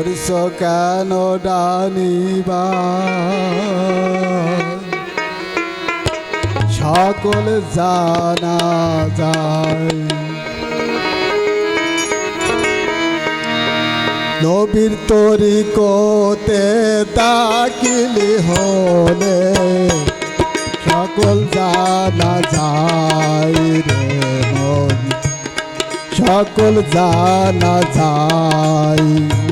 করছ কেন ডানিবা? সকল জানা যায়। নবীর তরি কোতে তাকিলি হলে সকল জানা যায় রে সকল জানা যায়।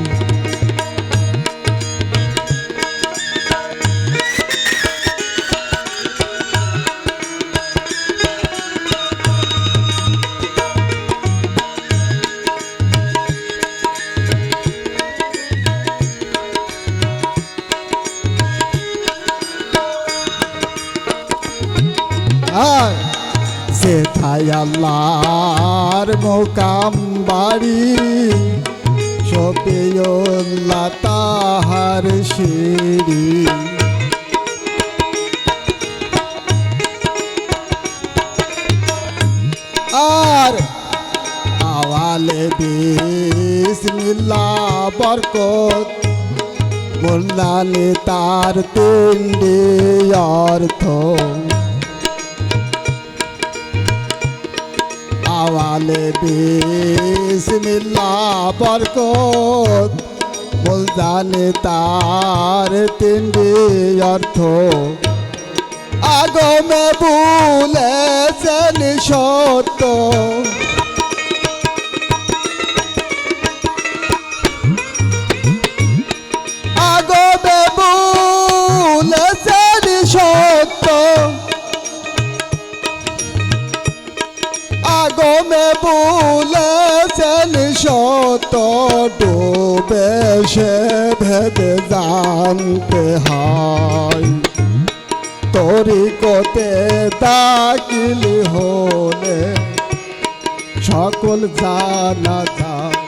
সেথায় আল্লাহর মোকাম বাড়ি সপিউল্লা তাহার সিঁড়ি। আর আওয়ালে বিসমিল্লা বরকত মোল্লালে তার তিনডি অর্থ। আওয়ালে বিসমিল্লা বরকত। মোল্লালে তার তিনডি অর্থ। আগমে ভুলেছেন সত্য আগমে আগমে বলেছেন শত ডোবে সে ভেদ জানতে হয়। তরি কোতে তাকিল হলে সকল জানা যায়।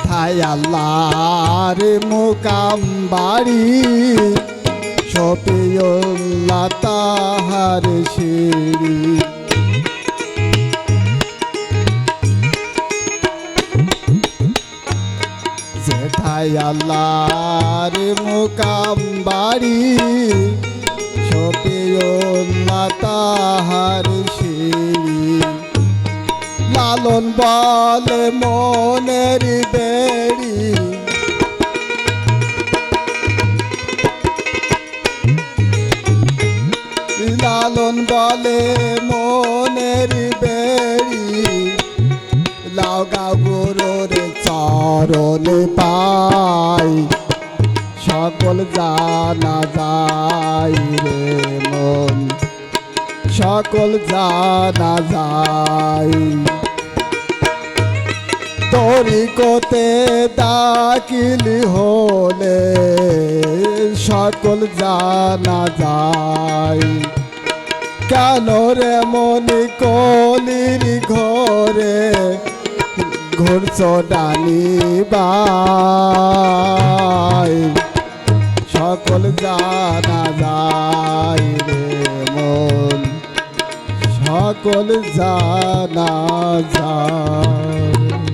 যেথায় আল্লাহর মোকাম বাড়ি? সপিউল্লা তাহার সিঁড়ি। যেথায় আল্লাহর মোকাম বাড়ি সপিউল্লা তাহার লালন বলে মনের বেড়ি। লালন বলে মনের বেড়ি। লাউগা গুরুর চরণ পাই। সকল জানা যায় রে মন। সকল জানা যায়। তরিকতে দাকিলি হলে সকল জানা যায়। কেন রে মনি কলির ঘরে ঘুরছ ডানি বাই? সকল জানা যায় রে মন, সকল জানা যায়।